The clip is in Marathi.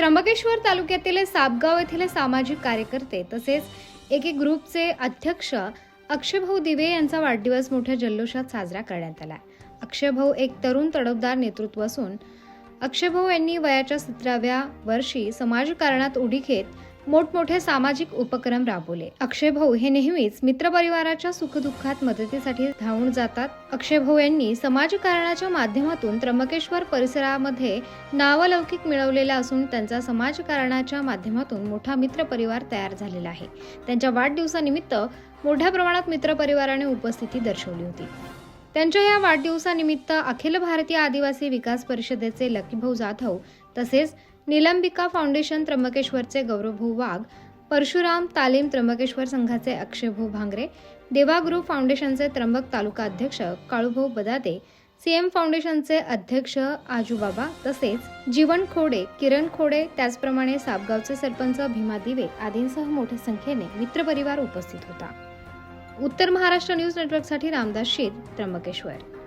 त्र्यंबकेश्वर तालुक्यातील सापगाव येथील सामाजिक कार्यकर्ते तसेच एके ग्रुपचे अध्यक्ष अक्षयभाऊ दिवे यांचा वाढदिवस मोठ्या जल्लोषात साजरा करण्यात आला. अक्षयभाऊ एक तरुण तडफदार नेतृत्व असून अक्षयभाऊ यांनी वयाच्या सतराव्या वर्षी समाजकारणात उडी घेत मोठमोठे सामाजिक उपक्रम राबवले. अक्षयभाऊ हे नेहमीच मित्रपरिवाराच्या सुखदुःखात मदतीसाठी धावून जातात. अक्षयभाऊ यांनी समाजकारणाच्या माध्यमातून त्र्यंबकेश्वर परिसरामध्ये नावलौकिक मिळवलेला असून त्यांचा समाजकारणाच्या माध्यमातून मोठा मित्रपरिवार तयार झालेला आहे. त्यांच्या वाढदिवसानिमित्त मोठ्या प्रमाणात मित्रपरिवाराने उपस्थिती दर्शवली होती. त्यांच्या या वाढदिवसानिमित्त अखिल भारतीय आदिवासी विकास परिषदेचे लकीभाऊ जाधव तसेच निलंबिका फाउंडेशन त्र्यंबकेश्वरचे गौरवभाऊ वाघ परशुराम तालीम त्र्यंबकेश्वर संघाचे अक्षयभाऊ भांगरे देवा ग्रुप फाउंडेशनचे त्र्यंबक तालुका अध्यक्ष काळूभाऊ बदाते सीएम फाउंडेशनचे अध्यक्ष आजूबाबा तसेच जीवन खोडे किरण खोडे त्याचप्रमाणे सापगावचे सरपंच भीमा दिवे आदींसह मोठ्या संख्येने मित्रपरिवार उपस्थित होता. उत्तर महाराष्ट्र न्यूज नेटवर्कसाठी रामदास शीर त्र्यंबकेश्वर.